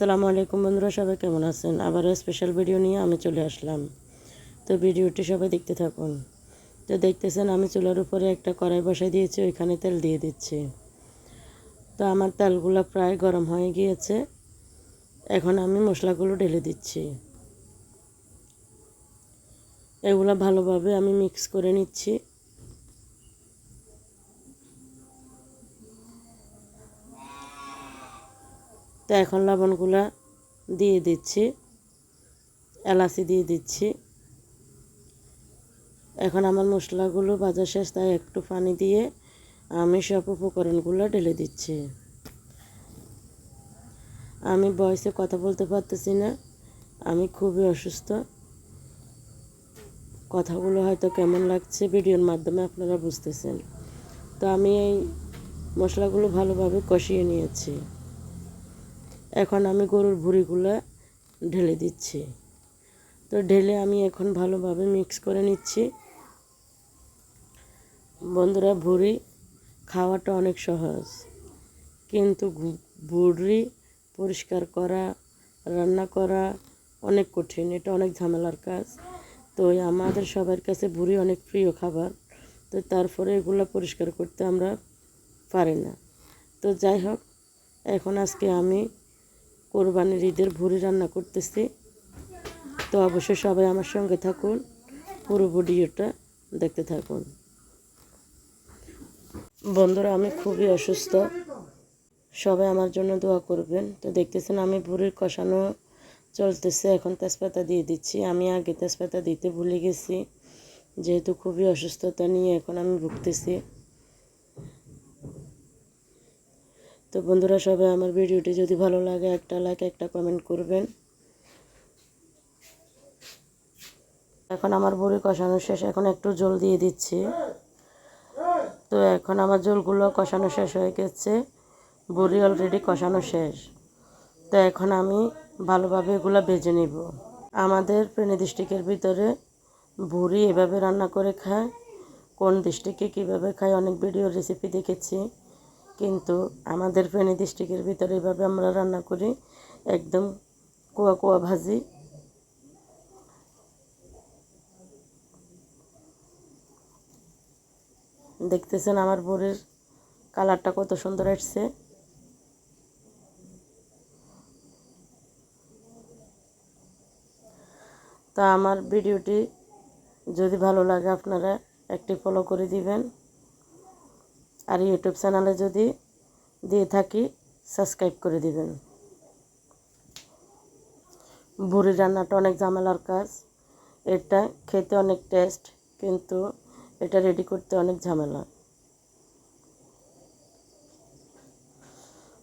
আসসালামু আলাইকুম বন্ধুরা, সবাই কেমন আছেন? আবারও স্পেশাল ভিডিও নিয়ে আমি চলে আসলাম। তো ভিডিওটি সবাই দেখতে থাকুন। তো দেখতেছেন, আমি চুলার উপরে একটা কড়াই বসাই দিয়েছি, ওইখানে তেল দিয়ে দিচ্ছি। তো আমার তেলগুলো প্রায় গরম হয়ে গিয়েছে। এখন আমি মশলাগুলো ঢেলে দিচ্ছি। এগুলো ভালোভাবে আমি মিক্স করে নিচ্ছি। তো এখন লবণগুলা দিয়ে দিচ্ছি, এলাচি দিয়ে দিচ্ছি। এখন আমার মশলাগুলো ভাজা শেষ, তাই একটু পানি দিয়ে আমি সব উপকরণগুলো ঢেলে দিচ্ছি। আমি বয়সে কথা বলতে পারতেছি না, আমি খুবই অসুস্থ। কথাগুলো হয়তো কেমন লাগছে ভিডিওর মাধ্যমে আপনারা বুঝতেছেন। তো আমি এই মশলাগুলো ভালোভাবে কষিয়ে নিয়েছি। এখন আমি গরুর ভুড়িগুলো ঢেলে দিচ্ছি। তো ঢেলে আমি এখন ভালোভাবে মিক্স করে নিচ্ছি। বন্ধুরা, ভুড়ি খাওয়াটা অনেক সহজ। কিন্তু ভুড়ি পরিষ্কার করা, রান্না করা অনেক কঠিন। এটা অনেক ঝামেলার কাজ। তো আমাদের সবার কাছে ভুড়ি অনেক প্রিয় খাবার। তো তারপরে এগুলো পরিষ্কার করতে আমরা পারি না। তো যাই হোক, এখন আজকে আমি কোরবানির ঈদের ভুড়ি রান্না করতেছি। তো অবশ্যই সবাই আমার সঙ্গে থাকুন, পুরো ভিডিওটা দেখতে থাকুন। বন্ধুরা, আমি খুবই অসুস্থ। সবাই আমার জন্য দোয়া করবেন। তো দেখতেছেন, আমি ভুড়ির কষানো চলতেছে। এখন তেজপাতা দিয়ে দিচ্ছি। আমি আগে তেজপাতা দিতে ভুলে গেছি। যেহেতু খুবই অসুস্থতা নিয়ে এখন আমি ভুগতেছি। তো বন্ধুরা সবাই আমার ভিডিওটি যদি ভালো লাগে, একটা লাইক একটা কমেন্ট করবেন। এখন আমার বড়ি কষানো শেষ। এখন একটু জল দিয়ে দিচ্ছি। তো এখন আমার জলগুলো কষানো শেষ হয়ে গেছে। বড়ি অলরেডি কষানো শেষ। তো এখন আমি ভালোভাবে এগুলো ভেজে নিব। আমাদের ফেনী ডিস্ট্রিক্টের ভিতরে ভুড়ি এভাবে রান্না করে খায়। কোন ডিস্ট্রিক্টে কীভাবে খায়, অনেক ভিডিও রেসিপি দেখেছি। কিন্তু আমাদের ফেনী ডিস্ট্রিক্টের ভিতরে এভাবে আমরা রান্না করি, একদম কুয়া কুয়া ভাজি। দেখতেছেন আমার বোরের কালারটা কত সুন্দর আসছে। তা আমার ভিডিওটি যদি ভালো লাগে আপনারা একটি ফলো করে দিবেন। আর ইউটিউব চ্যানেলে যদি দিয়ে থাকি সাবস্ক্রাইব করে দিবেন। বুড়ি রান্নাটা অনেক ঝামেলার কাজ। এটা খেতে অনেক টেস্ট কিন্তু এটা রেডি করতে অনেক ঝামেলা।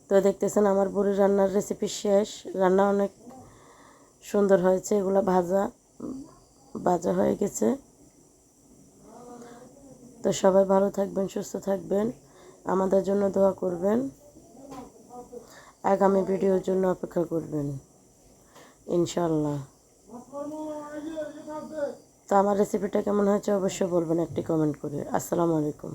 তো দেখতেছেন আমার বুড়ি রান্নার রেসিপি শেষ। রান্না অনেক সুন্দর হয়েছে, এগুলো ভাজা ভাজা হয়ে গেছে। তো সবাই ভালো থাকবেন, সুস্থ থাকবেন। আমাদের জন্য দোয়া করবেন। আগামী ভিডিওর জন্য অপেক্ষা করবেন। ইনশাল্লাহ তো আমার রেসিপিটা কেমন হয়েছে অবশ্যই বলবেন, একটি কমেন্ট করে। আসসালামু আলাইকুম।